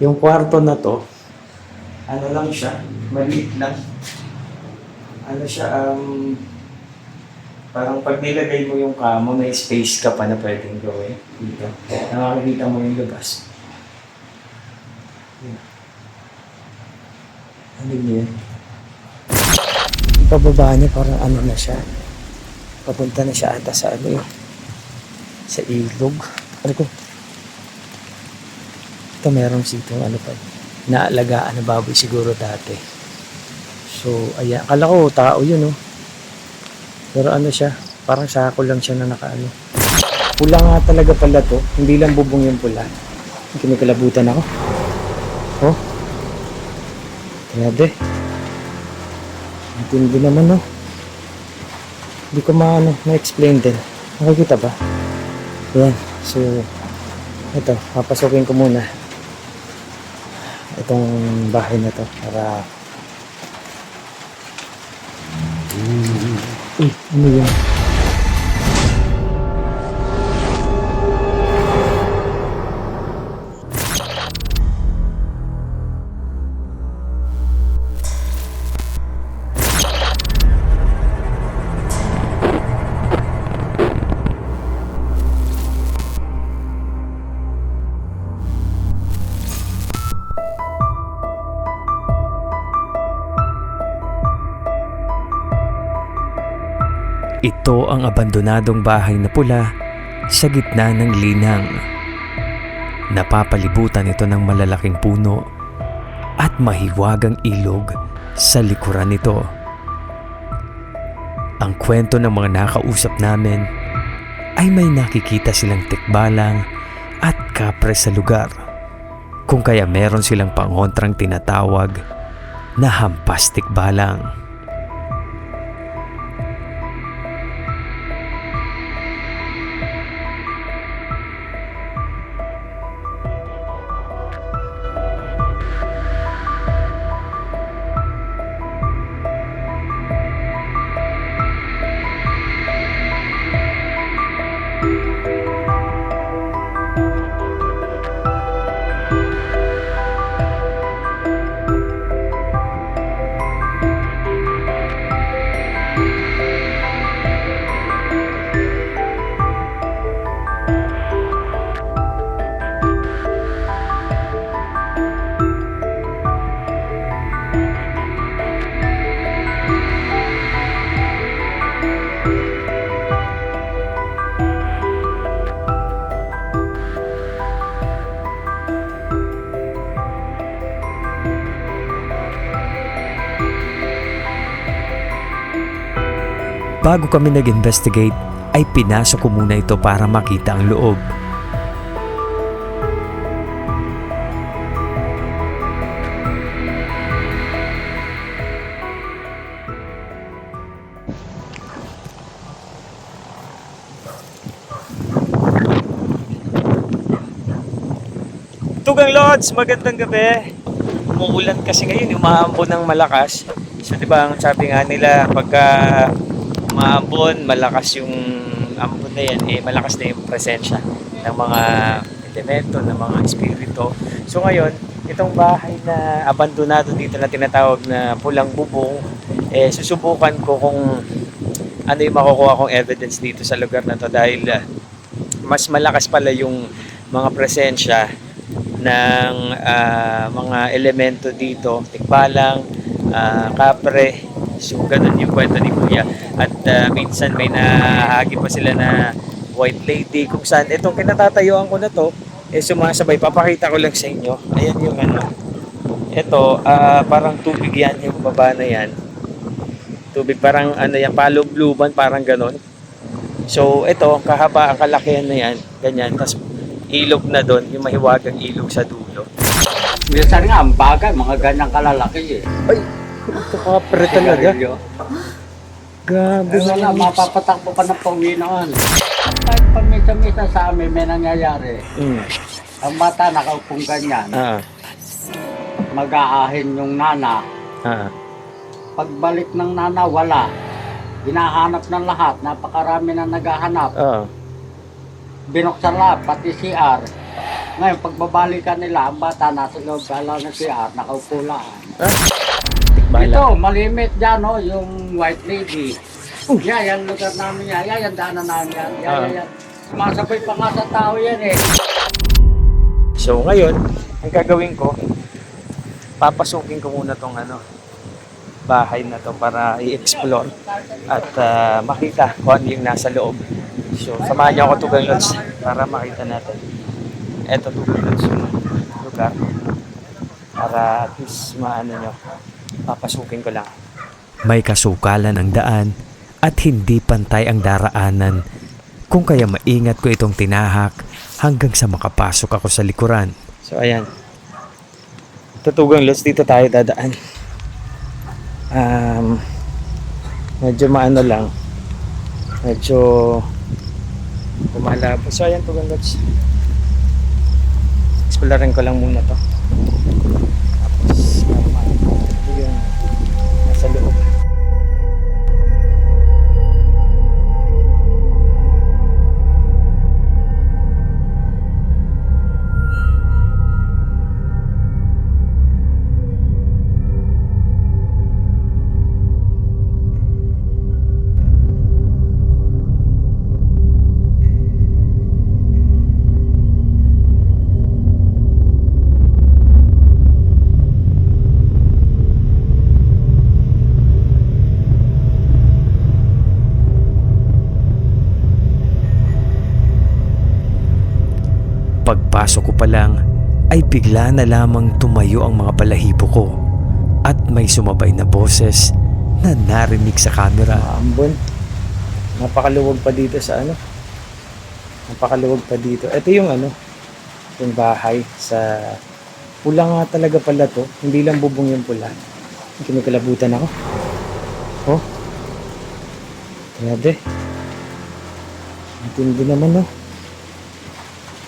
Yung kwarto na to, ano lang siya, maliit lang. Ano siya, um, parang pag nilagay mo yung kamo, may space ka pa na pwedeng gawin dito. Nakakakita mo yung labas. Yan. Ano yun? Yung pababa niya parang ano na siya. Papunta na siya ata sa ano eh. Sa ilog. Ano ko? Ito meron sito ano pa. Naalagaan na baboy siguro dati. So, ayan. Akala ko tao yun oh. Pero ano siya, parang sako lang siya na nakaano. Pula nga talaga pala to. Hindi lang bubong yung pula. Kinikilabutan ako. Oh. Grabe. Ang tindi naman oh. Hindi ko maano, ma-explain din. Nakikita ba? Yan. So, ito, papasukin ko muna itong bahay na to para Uy, ano yan? Ito ang abandonadong bahay na pula sa gitna ng linang. Napapalibutan ito ng malalaking puno at mahiwagang ilog sa likuran nito. Ang kwento ng mga nakausap namin ay may nakikita silang tikbalang at kapre sa lugar. Kung kaya meron silang pangontrang tinatawag na hampas tikbalang. Bago kami nag-investigate, ay pinasok ko muna ito para makita ang loob. Tugang Lods, magandang gabi. Umuulan kasi ngayon, umaambon ng malakas. So, di ba, ang sabi nga nila, pagka umaambon, malakas yung ambon na yan, eh, malakas na yung presensya ng mga elemento, ng mga espiritu. So, ngayon, itong bahay na abandonado dito na tinatawag na pulang bubong, eh, susubukan ko kung ano yung makukuha kong evidence dito sa lugar na to dahil ah, mas malakas pala yung mga presensya ng ah, mga elemento dito, tikbalang, ah, kapre, so ganun yung kwento ni Kuya. At ah, minsan may nahagi pa sila na white lady kung saan itong kinatatayuan ko na to, eh sumasabay, papakita ko lang sa inyo. Ayan yung ano. Ito, ah, parang tubig yan, yung baba na yan. Tubig parang ano yan, palubluban, parang ganun. So, ito, kahaba ang kalakihan na yan, ganyan. Tapos, ilog na doon, yung mahiwagang ilog sa dulo. Minsan nga, ang bagay, mga ganyang kalalaki eh. Ito kapre talaga. Grabe Eh wala, mapapatakbo ka ng pawinaan. Kahit pamisa-misa sa amin, may nangyayari. Mm. Ang bata nakaupong ganyan, Ah, mag-aahin yung nana. ah. Pagbalik ng nana, wala. Hinahanap ng lahat, napakarami na naghahanap. Ah, Binuksan lahat, pati CR. Ngayon, pagbabalikan nila, ang bata nasa loob kala na siya, nakaupo lang. Tikbala. Ito, malimit dyan, no, yung white lady. Yan, yan lugar namin yan. Yan, yan daanan namin yan. Yan, Ah. yan, yan. Sumasabay pa nga sa tao yan eh. So ngayon, ang gagawin ko, papasukin ko muna tong ano, bahay na to para i-explore at ah, makita kung ano yung nasa loob. So samahan niyo ako Tugang Lods para makita natin. Eto Tugang Lods yung lugar. Para at least maano nyo, papasukin ko lang. May kasukalan ang daan at hindi pantay ang daraanan kung kaya maingat ko itong tinahak hanggang sa makapasok ako sa likuran. So ayan. Tutugang Lods, dito tayo dadaan. Um, medyo maano lang. Medyo kumalabo. So ayan Tugang Lods. Explorein ko lang muna to. Pagpasok ko pa lang ay bigla na lamang tumayo ang mga balahibo ko at may sumabay na boses na narinig sa camera. Ambon. Napakaluwag pa dito sa ano. Napakaluwag pa dito. Ito yung ano, yung bahay sa pula nga talaga pala to. Hindi lang bubong yung pula. Kinikalabutan ako. Oh. Grabe. Ang tindi naman no.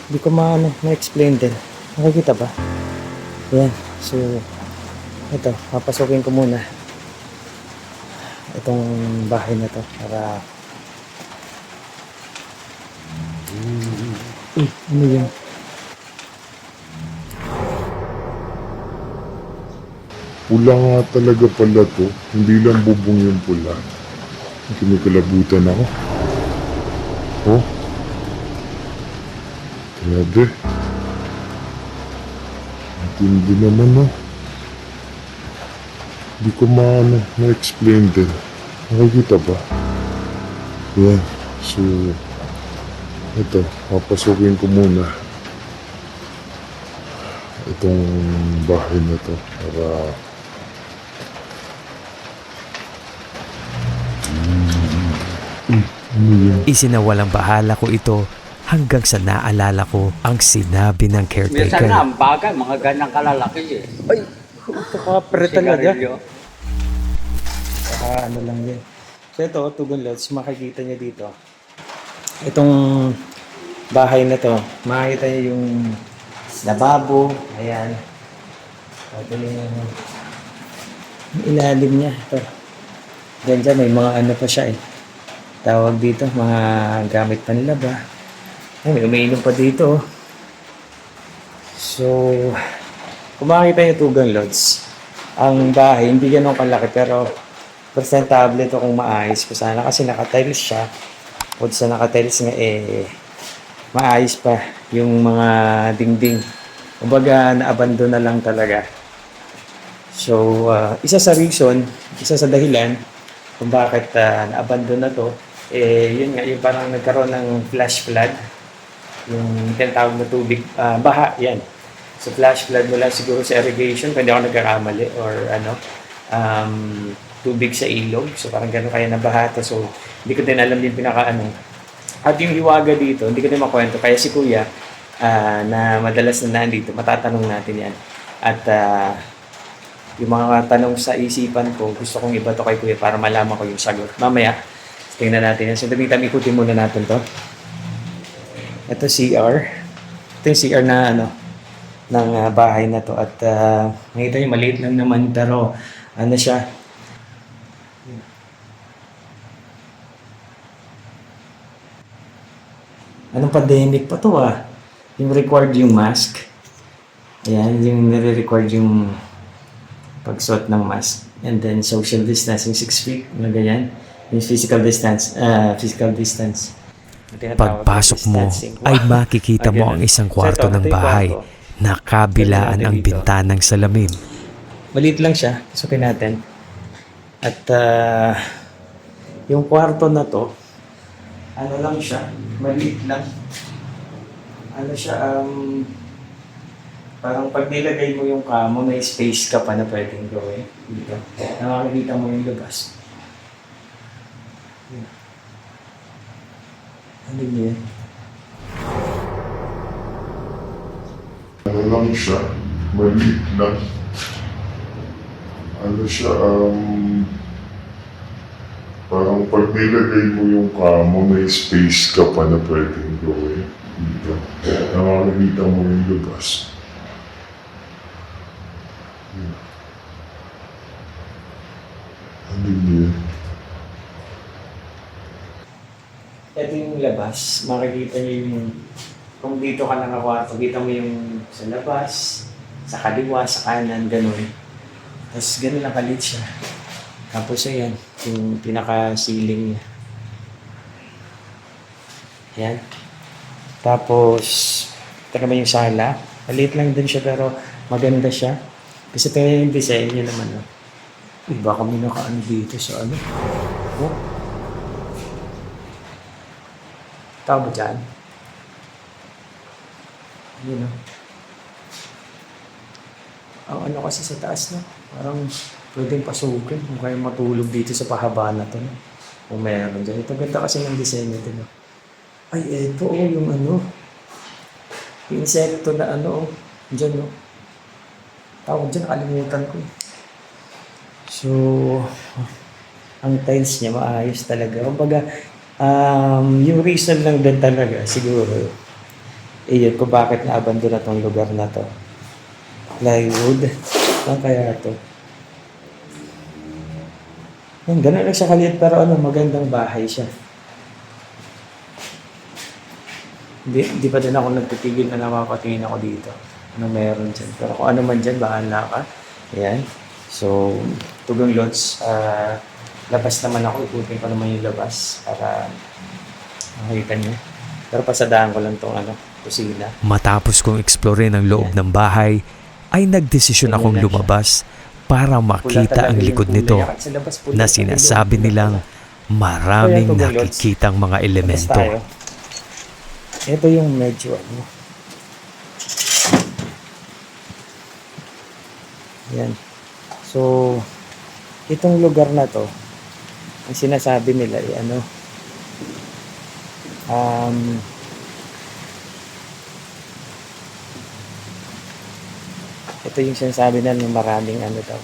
Hindi ko maano, ma-explain din. Nakikita ba? Yan. So, ito, papasukin ko muna itong bahay na to para Uy, ano yun? Pula nga talaga pala to. Hindi lang bubong yung pula. Kinikalabutan ako. Oh. Grabe. Ang tindi naman no. Hindi ko maano, ma-explain din. Nakikita ba? Yan. So, ito, papasukin ko muna itong bahay na to para ano yan? Isinawalang bahala ko ito hanggang sa naalala ko ang sinabi ng Minsan nga, caretaker. ang bagay, mga ganyang kalalaki eh. Ay, ito kapre talaga. Sigarilyo. Saka ano lang yun. So ito, Tugon Lods, makikita niyo dito. Itong bahay na to, makikita niyo yung lababo. Ayan. Ito yung yung ilalim niya. Ito. Diyan dyan, may mga ano pa siya eh. Tawag dito, mga gamit panlaba. Ay, may umiinom pa dito. oh. So, kung makikita niyo Tugon Lods, ang bahay, hindi ganun kalaki pero presentable ito kung maayos ko sana kasi naka-tiles siya. Bukod sa naka-tiles nga eh, maayos pa yung mga dingding. Kumbaga, naabandon na lang talaga. So, ah, isa sa reason, isa sa dahilan kung bakit uh, naabandon na to, eh, yun nga, yung parang nagkaroon ng flash flood. Yung tinatawag na tubig, ah, baha, yan. So, flash flood mula siguro sa irrigation, kung hindi ako nagkakamali, or ano, um, tubig sa ilog. So, parang gano'n kaya nabahata. So, hindi ko din alam yung pinaka ano. At yung hiwaga dito, hindi ko din makwento. Kaya si Kuya, ah, na madalas na nandito, matatanong natin yan. At ah, yung mga tanong sa isipan ko, gusto kong iba to kay Kuya para malaman ko yung sagot. Mamaya, tingnan natin yan. So, damitan, ikutin muna natin to. Ito CR. Ito yung CR na ano, ng ah, bahay na to. At uh, nakita nyo, maliit lang naman pero ano siya, Anong pandemic pa to ah? yung required yung mask. Ayan, yung nire-required yung pagsuot ng mask. And then social distancing, 6 feet, na ganyan. Yung physical distance, ah, physical distance. Pagpasok mo ay makikita mo ang isang kwarto ng bahay na kabilaan ang bintanang salamin. Maliit lang siya. Pasukin natin. At ah, yung kwarto na to, ano lang siya, maliit lang. Ano siya, um, parang pag nilagay mo yung kamo, may space ka pa na pwedeng gawin. Dito. Na makikita mo yung labas. Ano yun? Ano lang siya, maliit lang. Ano siya, um... Parang pag nilagay mo yung kamo, may space ka pa na pwedeng gawin. Dito. Na makikita mo yung labas. Yun. Ano yun? Ito yung labas. Makikita niyo yung kung dito ka nakakwarto, kita mo yung sa labas, sa kaliwa, sa kanan, ganun. Tapos ganun nakalit siya. Tapos ayan, yung pinaka-ceiling niya. Ayan. Tapos, ito naman yung sala. Maliit lang din siya pero maganda siya. Kasi ito yung design niya naman. Oh. Uy, baka may nakaano dito sa ano. Oh. Tao ba dyan? Yun o. Ang ano kasi sa taas na, parang pwedeng pasukin kung kayo matulog dito sa pahaba na to. No? Kung meron dyan. Ito ganda kasi ng design nito. No? Ay, eto oh, yung ano. Yung insekto na ano oh. Dyan no. Tawag dyan, nakalimutan ko. eh. So, ang tiles niya maayos talaga. Kumbaga, um, yung reason lang din talaga, siguro, iyon kung bakit naabandon na tong lugar na to. Plywood. Saan kaya to? Yan, ganun lang siya kaliit pero ano, magandang bahay siya. Hindi, hindi pa din ako nagtitigil na napapatingin ako dito. Ano meron dyan. Pero kung ano man dyan, bahala ka. Ayan. So, Tugang Lods, ah, labas naman ako. Ikutin ko naman yung labas para makita niyo. Pero pasadaan ko lang tong ano, kusina. Matapos kong eksplore ang loob ng bahay, ay nagdesisyon akong lang siya. lumabas para makita ang likod nito labas, na sa sinasabi nilang maraming Kaya nakikitang mga elemento. Ito yung medyo ano. Yan. So, itong lugar na to, ang sinasabi nila ay ano, um, ito yung sinasabi na ng maraming ano daw.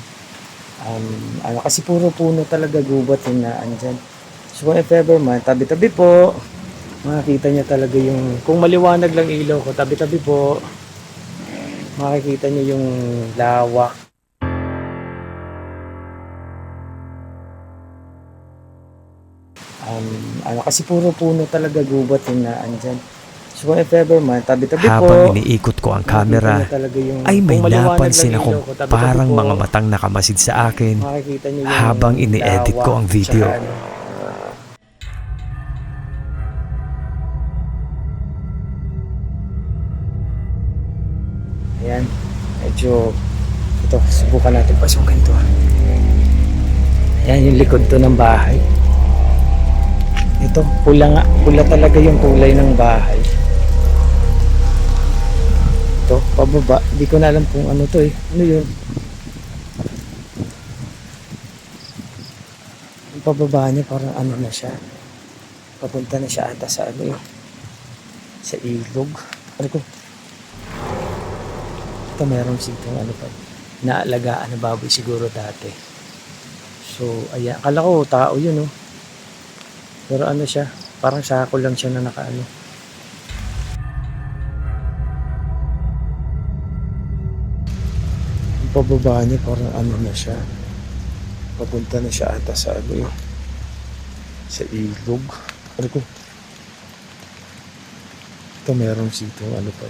Um, ano, kasi puro puno talaga gubat yung naan dyan. So, if ever man, tabi-tabi po, makikita niya talaga yung, kung maliwanag lang ilaw ko, tabi-tabi po, makikita niyo yung lawak. Ano, kasi puro puno talaga gubat yung naan dyan. So, if ever man, tabi-tabi po, Habang iniikot ko ang camera, yung, ay may napansin akong ko, parang po, mga matang nakamasid sa akin habang ini-edit ko ang video. tsaka ano. Ayan, medyo ito, subukan natin pasukin to. Ayan yung likod to ng bahay. Ito, pula nga, pula talaga yung kulay ng bahay. Ito, pababa. Hindi ko na alam kung ano to eh. Ano yun? Yung pababa niya parang ano na siya. Papunta na siya ata sa ano eh. Sa ilog. Ano ko? Ito meron sitong ano pa. Naalagaan na baboy siguro dati. So, ayan. Akala ko tao yun oh. Pero ano siya? Parang sako lang siya na nakaano. Yung pababa niya parang ano na siya. Papunta na siya ata sa ano eh. Sa ilog. Ano ko? Ito meron sito, ano pa,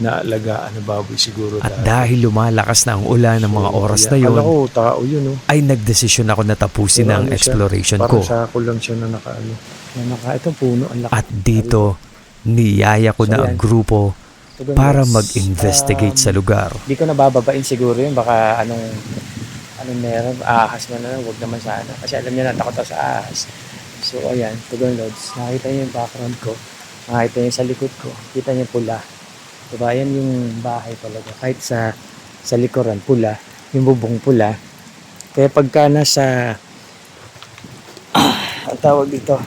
naalagaan na baboy siguro. At dahil lumalakas na ang ulan ng mga oras na yon, ko, tao yun, oh. ay nagdesisyon ako na tapusin Pero ang ano siya, exploration Parang ko. sako lang siya na nakaano. Na naka, itong puno, ang laki. At dito, niyaya ko So, na ang grupo Ito, para guys, mag-investigate um, sa lugar. Di ko nabababain siguro yun. Baka anong anong meron. Ahas na na lang. Huwag naman sana. Kasi alam niya na takot ako sa ahas. So, ayan. Tugon Lods. Nakita niyo yung background ko. Nakita niyo sa likod ko. Kita niyo pula. Diba? Yan yung bahay talaga. Kahit sa sa likuran, pula. Yung bubong pula. Kaya pagka nasa ang tawag dito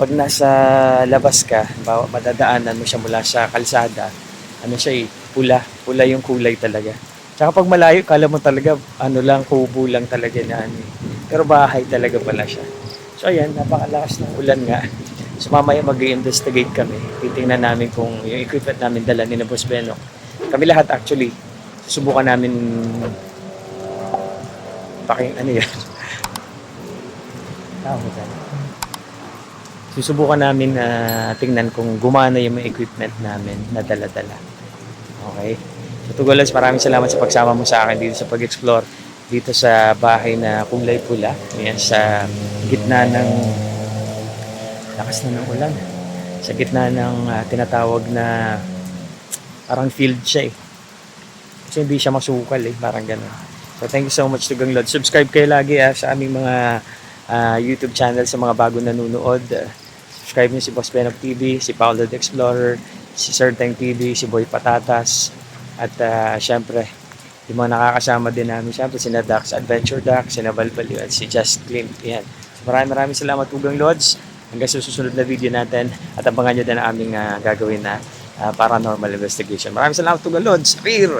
pag nasa labas ka, madadaanan mo siya mula sa kalsada, ano siya eh, pula. Pula yung kulay talaga. Tsaka pag malayo, kala mo talaga, ano lang, kubo lang talaga na ano eh. Pero bahay talaga pala siya. So ayan, napakalakas ng ulan nga. So mamaya mag-investigate kami. Titingnan namin kung yung equipment namin dala ni na Boss Beno. Kami lahat actually, susubukan namin paking ano yan. Tama ba? Susubukan namin na tingnan kung gumana yung mga equipment namin na dala-dala. Okay? So Tugolas, maraming salamat sa pagsama mo sa akin dito sa pag-explore dito sa bahay na kulay pula. Ayan, sa gitna ng lakas na ng ulan. Sa gitna ng ah, tinatawag na parang field siya eh. Kasi hindi siya masukal eh, parang gano'n. So thank you so much to Ganglod. Subscribe kayo lagi ah, sa aming mga ah, YouTube channel sa mga bago nanonood. Uh, subscribe niyo si Boss Ben of TV, si Paolo the Explorer, si Sir Tang TV, si Boy Patatas, at uh, syempre, yung mga nakakasama din namin, syempre si Dax Adventure Dax, si Nabalbaliw, at si Just Clint. Yan. Maraming maraming salamat Ugang Lods. Hanggang sa susunod na video natin at abangan nyo din ang aming ah, gagawin na ah, paranormal investigation. Maraming salamat Ugang Lods. Peer!